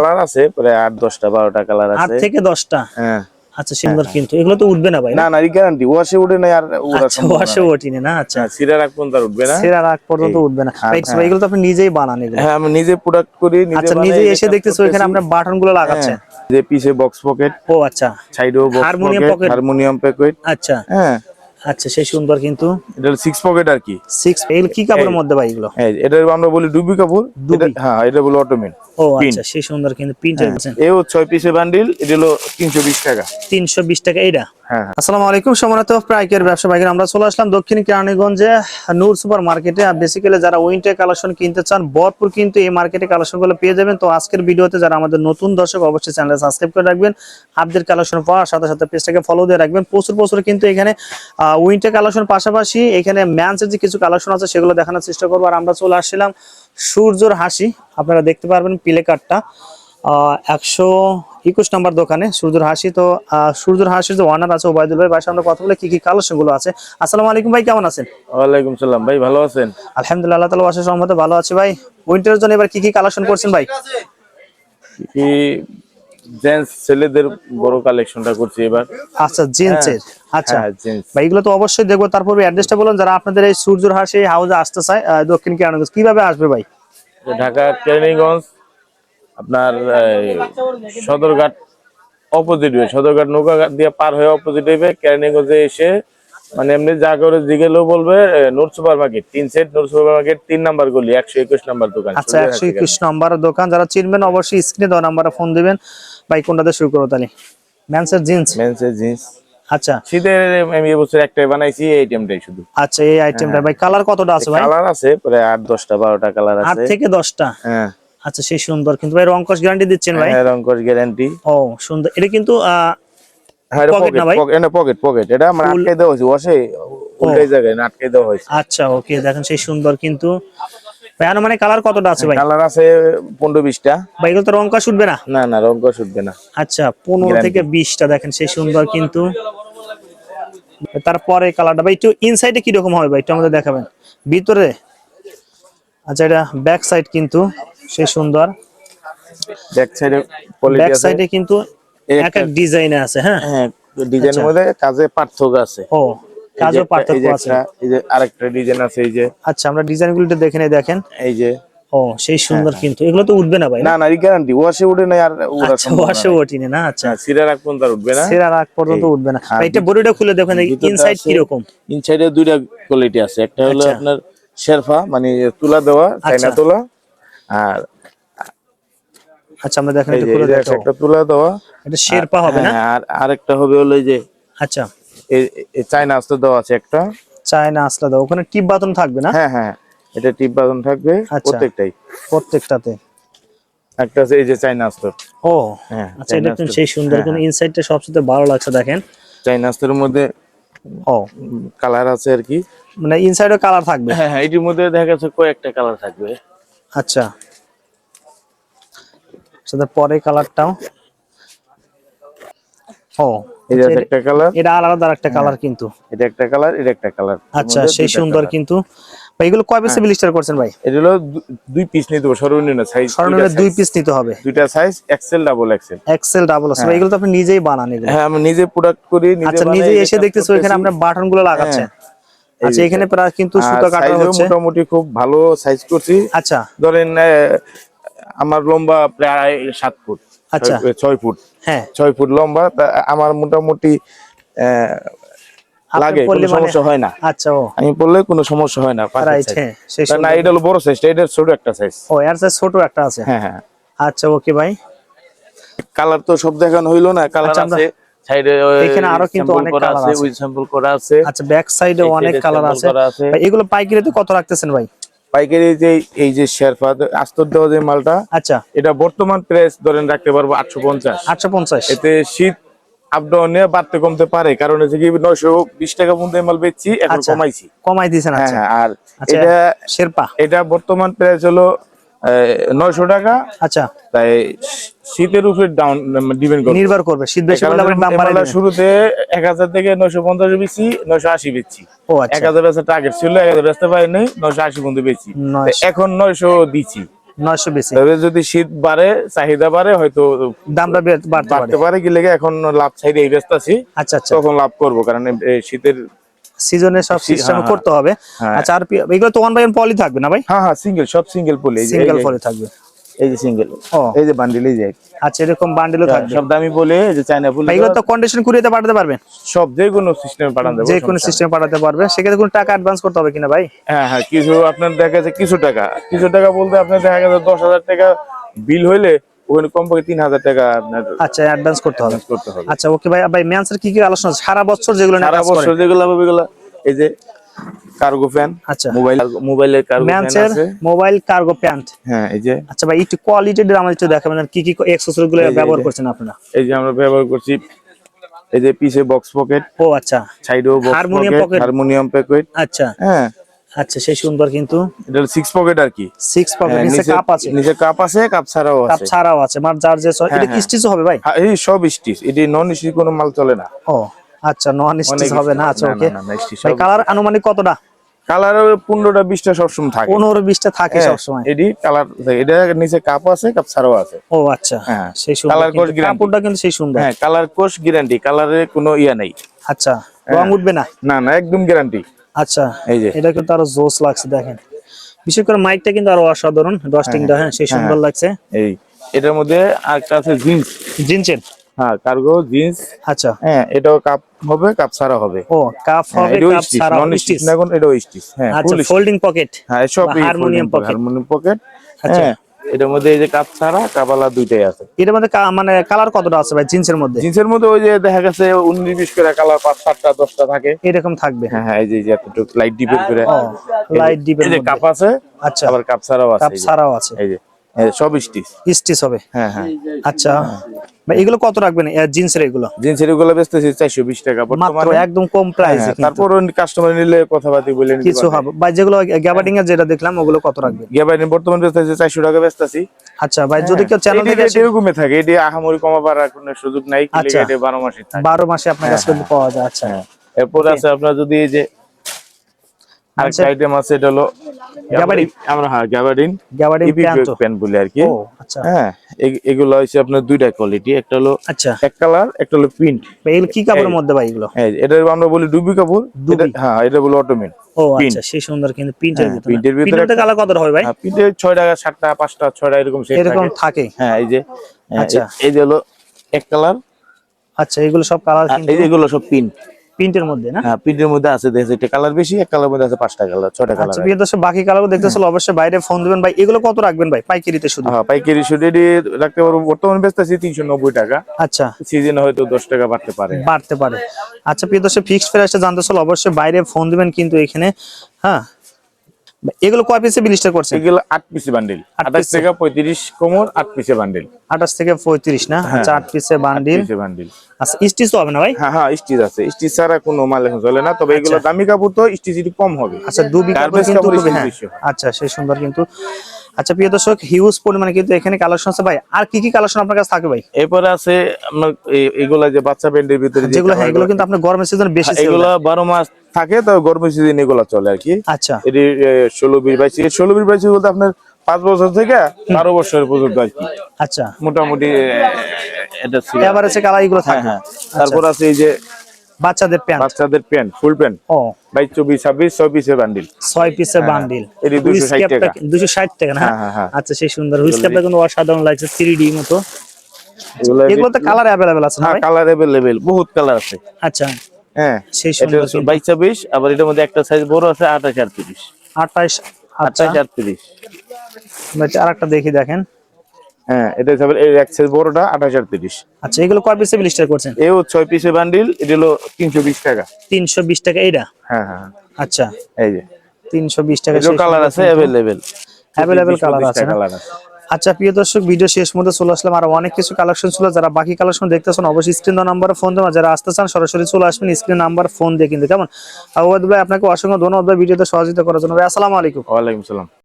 Colour আছে প্রায় আট দশটা বারোটা কালার আট আছে। থেকে দশটা? হ্যাঁ। আচ্ছা সুন্দর কিন্তু। এগুলো তো উঠবে না ভাই না? না গ্যারান্টি ওয়াশে উঠে আর আচ্ছা ওয়াশে ওঠিনি না আচ্ছা। রাখবেন তার উঠবে না। পর্যন্ত উঠবে না। হ্যাঁ, ভাই, হ্যাঁ। এগুলো তো আপনি নিজেই বানান এগুলো। হ্যাঁ আমি নিজে প্রোডাক্ট করি নিজে আচ্ছা নিজে এসে দেখতেছি করতেছি। আপনার বাটনগুলো লাগাচ্ছেন? হ্যাঁ, যে পিছে বক্স পকেট ও আচ্ছা। সাইডেও box harmonium pocket harmonium pocket আচ্ছা। হ্যাঁ। আচ্ছা সেই সুন্দর কিন্তু। এটা সিক্স পকেট আর কি? সিক্স এগুলো কি কাপড়ের মধ্যে ভাই এগুলো? হ্যাঁ এটা আমরা বলি ডুবি কাপড়। হ্যাঁ এটা বলি অটোমেন ও আচ্ছা সেই সুন্দর কিন্তু প্রিন্টার দিচ্ছেন। এও ছয় পিসের বান্ডিল এটা হলো তিনশো বিশ টাকা। তিনশো বিশ টাকা এইটা? হ্যাঁ আসসালামু আলাইকুম সম্মানিত প্রাইকের ব্যবসা ভাইকে আমরা চলে আসলাম দক্ষিণ কেরানীগঞ্জে নূর সুপার মার্কেটে আর বেসিক্যালি যারা উইন্টার কালেকশন কিনতে চান ভরপুর কিন্তু এই মার্কেটে কালেকশনগুলো পেয়ে যাবেন। তো আজকের ভিডিওতে যারা আমাদের নতুন দর্শক অবশ্যই চ্যানেল সাবস্ক্রাইব করে রাখবেন। আপডেট কালেকশন পাওয়ার সাথে সাথে পেজটাকে ফলো দিয়ে রাখবেন। প্রচুর প্রচুর কিন্তু এখানে উইন্টার কালেকশন পাশাপাশি এখানে ম্যান্সের যে কিছু কালেকশন আছে সেগুলো দেখানোর চেষ্টা করব। আর আমরা চলে আসছিলাম সূর্যর হাসি। আপনারা দেখতে পারবেন প্লে কার্ডটা একশো একুশ নাম্বার দোকানে সূর্যর হাসি। তো সূর্যর হাসির যে ওয়ানার আছে ওবায়দুল ভাই ভাই সামনে কথা বলে কি কি কালেকশনগুলো আছে? আসসালামু আলাইকুম ভাই কেমন আছেন? ওয়ালাইকুম সালাম ভাই ভালো আছেন? আলহামদুলিল্লাহ তালা বাসার সম্মতে ভালো আছে ভাই। উইন্টারের জন্য এবার কি কি কালেকশন করছেন ভাই? কি জেন্টস ছেলেদের বড় কালেকশনটা করছি এবার। আচ্ছা জেন্টসের আচ্ছা। হ্যাঁ ভাই এগুলো তো অবশ্যই দেখব। তারপর অ্যাড্রেসটা বলুন যারা আপনাদের এই সূর্যর হাসি হাউসে আসতে চায় দক্ষিণ কেরানীগঞ্জ কীভাবে আসবে ভাই? ঢাকা কেরানীগঞ্জ আপনার সদরঘাট অপোজিট হয়ে সদরঘাট নৌকাঘাট দিয়ে পার হয়ে অপোজিট হইবে কেরানীগঞ্জে এসে মানে এমনি যা করে জিগেলেও বলবে নূর সুপার মার্কেট তিন সেট নূর সুপার মার্কেট তিন নাম্বার গলি একশো একুশ নাম্বার দোকান। আচ্ছা একশো একুশ নম্বর দোকান। যারা চিনবেন অবশ্যই স্ক্রিনে দেওয়া নাম্বারে ফোন দিবেন। ভাই কোনটাতে শুরু করো তাহলে? ম্যানসের জিন্স মেন্সের জিন্স আচ্ছা। শীতের আমি এবছর একটাই বানাইছি এই আইটেমটাই শুধু। আচ্ছা এই আইটেমটা ভাই কালার কতটা আছে ভাই? কালার আছে প্রায় আট দশটা বারোটা কালার আট আছে। থেকে দশটা? হ্যাঁ। আচ্ছা সেই সুন্দর। কিন্তু ভাই রংকশ গ্যারান্টি দিচ্ছেন ভাই? হ্যাঁ রংকশ গ্যারান্টি ও সুন্দর। এটা কিন্তু আহ, হ্যাঁ পকেট না ভাই? পকেট এটা পকেট পকেট এটা মানে আটকে দেওয়া হয়েছে বসে উল্টে জায়গায় আটকে দেওয়া হয়েছে। আচ্ছা ওকে দেখেন সেই সুন্দর কিন্তু ভাই কালার কতটা আছে ভাই? কালার আছে পনেরো বিশটা। ভাই এগুলো তো না? না না না। আচ্ছা। থেকে দেখেন সেই সুন্দর কিন্তু। তারপরে কালারটা ভাই একটু ইনসাইডে কীরকম হবে ভাই একটু আমাদের দেখাবেন। ভিতরে আচ্ছা এটা ব্যাক সাইড কিন্তু সেই সুন্দর। ব্যাক সাইডে কোয়ালিটি ব্যাক সাইডে কিন্তু এক এক ডিজাইনে আছে হ্যাঁ? হ্যাঁ ডিজাইনের মধ্যে কাজে পার্থক্য আছে। ও কাজও পার্থক্য আছে। এই যে আরেকটা ডিজাইন আছে এই যে আচ্ছা আমরা ডিজাইনগুলো দেখে নেই দেখেন। এই যে ও সেই সুন্দর কিন্তু। এগুলো তো উঠবে না ভাই না? না গ্যারান্টি ওয়াশে উঠে নাই আর ওরা আচ্ছা ওয়াশে ওঠিনি না আচ্ছা। সিরা রাখবেন তার উঠবে না। সেরা রাগ পর্যন্ত উঠবে না। আর এটা বডিটা খুলে দেখেন ইনসাইড আছে- কীরকম? ইনসাইডে দুইটা কোয়ালিটি আছে। একটা হলো আচ্ছা। আপনার শেরফা মানে তুলা দেওয়া চাইনা আচ্ছা। তুলা। আর আচ্ছা আমরা দেখেন খুলে একটা তুলা দেওয়া। এটা শেরপা হবে না? হ্যাঁ, আর আরেকটা হবে হলো এই যে আচ্ছা। চাইনা আস্তে দেওয়া আছে একটা। চায়না আসলা দাও ওখানে টিপ বাটন থাকবে না? হ্যাঁ হ্যাঁ এটা টিপ বাদন থাকবে আচ্ছা। প্রত্যেকটাই। প্রত্যেকটাতে? একটা আছে এই যে চাইনা আস্তর ও হ্যাঁ আচ্ছা এটা কিন্তু সেই সুন্দর কিন্তু ইনসাইডটা সবচেয়ে ভালো লাগছে দেখেন। আস্তরের মধ্যে ও। কালার আছে আর কি। মানে ইনসাইডও কালার থাকবে? হ্যাঁ হ্যাঁ এটির মধ্যে দেখা যাচ্ছে কয়েকটা কালার থাকবে। আচ্ছা। সেটা পরে কালারটাও। ও আছে একটা কালার এটা আলাদা একটা কালার কিন্তু। এটা একটা কালার এটা একটা কালার আচ্ছা সেই সুন্দর কিন্তু। ভাই এগুলো কয় পিসে ব্লিস্টার করছেন ভাই? এটা দু- দুই পিস নিতে হবে সর্বনিম্ন সাইজ দুই পিস নিতে হবে। দুইটা size XL double XL XL double এগুলো তো আপনি নিজেই বানান এগুলো। হ্যাঁ আমি নিজে প্রোডাক্ট করি নিজে আচ্ছা নিজে এসে দেখতেছি ওইখানে করতেছি। আপনার বাটনগুলো লাগাচ্ছেন আচ্ছা এখানে প্রায় কিন্তু আর কাটা হচ্ছে। মোটামুটি খুব ভালো সাইজ করছি। আচ্ছা। ধরেন আমার লম্বা প্রায় সাত ফুট। আচ্ছা। ছয়- ফুট। হ্যাঁ। ছয় ফুট লম্বা আমার মোটামুটি আহ, লাগে কোনো মানে- সমস্যা হয় না। আচ্ছা ও। আমি পড়লে কোনো সমস্যা হয় না। হ্যাঁ না এটা হলো বড় সাইজ এটা ছোট একটা সাইজ ও এর সাইজ ছোট একটা আছে? হ্যাঁ হ্যাঁ। আচ্ছা ওকে ভাই কালার তো সব দেখানো হইল না কালার আচ্ছা, আছে। সাইডে এখানে আরও কিন্তু অনেক colour আছে। উইথ স্যাম্পল করা আছে। আচ্ছা ব্যাক সাইডে অনেক কালার আছে। এগুলো পাইকারিতে কত রাখতেছেন ভাই? পাইকারি যে এই যে শেরফা আস্তর দেওয়া যে মালটা আচ্ছা। এটা বর্তমান প্রাইস ধরেন রাখতে পারব আটশো পঞ্চাশ। আটশো পঞ্চাশ। এতে শীত আপ নিয়ে বাড়তে কমতে পারে কারণ হচ্ছে কি নয়শো বিশ টাকা পর্যন্ত মাল বেচছি এখন আচ্ছা। কমাইছি। কমাই দিয়েছেন হ্যাঁ আচ্ছা। হ্যাঁ আর আচ্ছা এটা শেরপা। এটা বর্তমান প্রাইস হলো নয়শো টাকা। আচ্ছা। তাই শীতের উপরে ডাউন ডিপেন্ড করে নির্ভর করবে। শীত বেশি হলে আবার দাম দিবেন। শুরুতে এক হাজার থেকে নয়শো পঞ্চাশ বেচি নয়শো আশি বেচছি ও আচ্ছা। হাজার বেচার টার্গেট ছিল এক হাজার বেচতে পারি নাই নয়শো আশি পর্যন্ত বেচি। এখন নয়শো দিচ্ছি নয়শো বেশি তবে যদি শীত বাড়ে চাহিদা বাড়ে হয়তো দামটা বাড়তে পারে বাড়তে পারে। কি লেগে এখন লাভ ছাইড়ে এই ব্যস্ত আছি। আচ্ছা আচ্ছা। তখন লাভ করব কারণ শীতের সিজনে সব সিস্টেম হ্যাঁ, করতে হবে। হ্যাঁ। আচ্ছা আর এগুলো তো ওয়ান বাই ওয়ান পলি থাকবে না ভাই? হ্যাঁ হ্যাঁ সিঙ্গেল সব সিঙ্গেল পলি সিঙ্গেল পলি থাকবে। এই যে সিঙ্গেল এই যে বান্ডিল এই যে। আচ্ছা এরকম বান্ডেলও থাকবে। সব দামি বলে এই যে চায়না ফুল এগুলো তো কন্ডিশন কুরিয়াতে পাঠাতে পারবেন সব যে কোনো সিস্টেমে পাঠান দেবো যে কোনো সিস্টেম পাঠাতে পারবে। সেক্ষেত্রে কোনো টাকা অ্যাডভান্স করতে হবে কিনা ভাই? হ্যাঁ হ্যাঁ কিছু আপনার দেখা যাচ্ছে কিছু টাকা। কিছু টাকা বলতে আপনার দেখা গেছে দশ হাজার টাকা বিল হইলে ওখানে কমপক্ষে তিন হাজার টাকা আপনার আচ্ছা অ্যাডভান্স করতে হবে। করতে হবে। আচ্ছা ওকে ভাই ভাই ম্যানসের কি কি আলোচনা সারা বছর যেগুলো সারা বছর যেগুলো হবে এগুলো এই যে কার্গো আচ্ছা। মোবাইল মোবাইলের কার্গো ফ্যান আছে। মোবাইল কার্গো প্যান্ট হ্যাঁ এই যে। আচ্ছা ভাই একটু কোয়ালিটির আমাদের একটু দেখাবেন আর কি কি গুলো ব্যবহার করছেন আপনারা? এই যে আমরা ব্যবহার করছি এই যে পিছে বক্স পকেট ও আচ্ছা। সাইডেও box Harmonium pocket harmonium pocket আচ্ছা। হ্যাঁ আচ্ছা সেই সুন্দর কিন্তু এটা সিক্স পকেট আর কি? সিক্স পকেট হ্যাঁ, নিচে নিচে কাপ আছে। নিচে কাপ আছে কাপ ছাড়াও কাপ ছাড়াও আছে মানে যার যে এটা কি হ্যাঁ। স্টিচ হবে ভাই? হ্যাঁ, এই সব স্টিচ এটি নন স্টিচ কোনো মাল চলে না। ও আচ্ছা নন স্টিচ হবে না আচ্ছা ওকে ভাই কালার আনুমানিক কতটা? কালার পনেরোটা বিশটা সবসময় থাকে। পনেরো বিশটা থাকে হ্যাঁ, সবসময়। এটি কালার এটা নিচে কাপ আছে কাপ ছাড়াও আছে। ও আচ্ছা হ্যাঁ। সেই code guarantee। কাপড়টা কিন্তু সেই সুন্দর। হ্যাঁ কালার কোর্স গ্যারান্টি কালারে কোনো ইয়া নেই। আচ্ছা হ্যাঁ। রং উঠবে না? না না একদম গ্যারান্টি আচ্ছা এই যে। এটা কিন্তু আরও জোস লাগছে দেখেন। বিশেষ করে মাইকটা কিন্তু আরও অসাধারণ ডস্টিংটা হ্যাঁ সেই সুন্দর লাগছে। এই এটার মধ্যে আরেকটা আছে জিন্স। জিনচেন হ্যাঁ কার্গো জিন্স। আচ্ছা। হ্যাঁ এটাও কাপ হবে কাপ ছাড়া হবে। ও কাপ হ্যাঁ, হবে কাপ ছাড়া নন স্টিচ। না এখন এটাও স্টিচ। হ্যাঁ আচ্ছা ফোল্ডিং পকেট হ্যাঁ সব harmonium pocket। হারমোনিয়াম পকেট আচ্ছা। হ্যাঁ এটার মধ্যে এই যে কাপ ছাড়া কাপালা দুইটাই আছে। এটার মধ্যে মানে কালার কতটা আছে ভাই জিন্সের মধ্যে? জিন্সের মধ্যে ওই যে দেখা গেছে উনিশ বিশ করে কালার পাঁচ সাতটা দশটা থাকে। এরকম থাকবে। হ্যাঁ হ্যাঁ এই যে এতটুকু লাইট ডিপের করে। ও লাইট ডিপের যে কাপ আছে আচ্ছা। আবার কাপ ছাড়াও আছে কাপ ছাড়াও আছে। এই যে। সব স্টিচ। স্টিচ হবে। হ্যাঁ হ্যাঁ। আচ্ছা। ভাই এগুলো কত রাখবেন? জিন্সের এগুলো? জিন্সের এগুলো বেচতেছি চারশো বিশ টাকা। বর্তমানে একদম কম প্রাইসে হ্যাঁ, তারপর কাস্টমার নিলে কথাবার্তি বলে কিছু হবে। ভাই যেগুলো গ্যাবার্ডিং এর যেটা দেখলাম ওগুলো কত রাখবেন? গিয়াবাইনি বর্তমান বেচতেছি চারশো টাকা বেচতেছি। আচ্ছা ভাই যদি কেউ চ্যানেল থেকে এটি এরকমই থাকে। এটি আহামরি কমা পারার কোনো সুযোগ নাই। কি আচ্ছা। এটি বারো থাকে। বারো মাসে আপনার কাছে পাওয়া যায় আচ্ছা। হ্যাঁ। এরপর আছে আপনার যদি এই যে আরেকটা আইটেম আছে এটা হলো গ্যাবার্ডিন? আমরা হ্যাঁ gabardine gabardine EP pant pant বলি আর কি। আচ্ছা। হ্যাঁ এগুলো হচ্ছে আপনার দুইটা কোয়ালিটি একটা হলো আচ্ছা। এক কালার একটা হলো প্রিন্ট এগুলো কি কাপড়ের মধ্যে ভাই এগুলো? হ্যাঁ এটা আমরা বলি ডুবি কাপড়। হ্যাঁ এটা বলি অটোমেন ও আচ্ছা সেই সুন্দর কিন্তু প্রিন্টের হ্যাঁ, ভিতরে। প্রিন্টের কালার কত হবে ভাই? প্রিন্টে ছয় টাকা সাতটা পাঁচটা ছয়টা এরকম সেট এরকম থাকে। হ্যাঁ এই যে হ্যাঁ, আচ্ছা। এই- এই যে হলো এক কালার আচ্ছা এগুলো সব কালার কিন্তু এগুলো সব প্রিন্ট প্রিন্টের মধ্যে না? হ্যাঁ প্রিন্টের মধ্যে আছে দেখেছে একটা কালার বেশি এক কালার মধ্যে আছে পাঁচটা কালার ছয়টা কালার। আচ্ছা দর্শক বাকি কালারও দেখতে চলো অবশ্যই বাইরে ফোন দিবেন। ভাই এগুলো কত রাখবেন ভাই পাইকারিতে শুধু? হ্যাঁ পাইকারি শুধু রাখতে পারব। বর্তমানে বেচতেছি তিনশো নব্বই টাকা। আচ্ছা। সিজন হয়তো দশ টাকা বাড়তে পারে। বাড়তে পারে। আচ্ছা প্রিয় দর্শক ফিক্সড প্রাইসটা জানতে চলো অবশ্যই বাইরে ফোন দিবেন কিন্তু এখানে হ্যাঁ এগুলো কয় পিসে বিলিস্টার করছে এগুলো আট পিসে বান্ডিল আট আঠাশ piece? থেকে পঁয়ত্রিশ কোমর আট পিসে বান্ডিল আঠাশ থেকে পঁয়ত্রিশ না? আচ্ছা আট পিসে বান্ডিল পিসে বান্ডিল আচ্ছা স্টিচ তো হবে না ভাই? হ্যাঁ হ্যাঁ স্টিচ আছে। স্টিচ ছাড়া কোনো মাল এখন চলে না তবে এগুলো দামি কাপড় তো স্টিচ কম হবে। আচ্ছা দু কাপড় কিন্তু হ্যাঁ। আচ্ছা সেই সুন্দর কিন্তু আচ্ছা প্রিয় দর্শক হিউজ পরিমাণে কিন্তু এখানে কালেকশন আছে। ভাই আর কি কি কালেকশন আপনার কাছে থাকে ভাই? এরপরে আছে আপনার এগুলা যে বাচ্চা ব্যান্ডের ভিতরে যেগুলো হ্যাঁ এগুলো কিন্তু আপনার গরমের সিজনে বেশি sell এগুলো হয়। বারো মাস থাকে তো গরমের সিজন এগুলো চলে আর কি। আচ্ছা। এটি ষোলো বিশ বাইশ এই ষোলো বিশ বাইশ বলতে আপনার পাঁচ বছর থেকে বারো বছর পর্যন্ত আর কি। আচ্ছা। মোটামুটি এটা ছিল। এভারেজে কালার এগুলো হ্যাঁ থাকে। হ্যাঁ। তারপর আছে এই যে বাচ্চাদের প্যান্ট। বাচ্চাদের প্যান্ট ফুল প্যান্ট। ও। বাইশ চব্বিশ ছাব্বিশ ছয় পিসের বান্ডিল। ছয় পিসের বান্ডিল। এটি 260 টাকা। দুশো ষাট টাকা না? হ্যাঁ, হ্যাঁ, হ্যাঁ। আচ্ছা সেই সুন্দর। হুইস্কেপটা কিন্তু অসাধারণ লাগছে থ্রি ডি মতো। এগুলো এগুলোতে কালার অ্যাভেলেবেল আছে না হ্যাঁ ভাই? কালার অ্যাভেলেবেল বহুত কালার আছে। আচ্ছা। হ্যাঁ সেই সুন্দর হচ্ছে বাইশ ছাব্বিশ আবার এটার মধ্যে একটা সাইজ বড় আছে আঠাশ আটত্রিশ। আঠাইশ আচ্ছা। আঠাশ আটত্রিশ। আর একটা দেখি দেখেন। হ্যাঁ এটা বড়টা আচ্ছা এগুলো কয় পিসে বিলিস্টার করছেন? এও ছয় পিসের বান্ডিল এটা হলো তিনশো বিশ টাকা। তিনশো বিশ টাকা এইটা? হ্যাঁ হ্যাঁ হ্যাঁ। আচ্ছা। এই যে। তিনশো বিশ টাকা এটাও কালার আছে কালার আচ্ছা প্রিয় দর্শক ভিডিও শেষ মধ্যে চলে আসলাম। আর অনেক কিছু কালেকশন ছিল যারা বাকি কালেকশন দেখতেছেন অবশ্যই স্ক্রিন নাম্বারে ফোন দেওয়া যারা আসতে চান সরাসরি চলে আসবেন স্ক্রিন নাম্বার ফোন দিয়ে কিন্তু। কেমন? আবুদ ভাই আপনাকে অসংখ্য ধন্যবাদ। ভাই ভিডিওতে সহযোগিতা করার জন্য। ভাই আসসালামু আলাইকুম। ওয়ালাইকুম সালাম।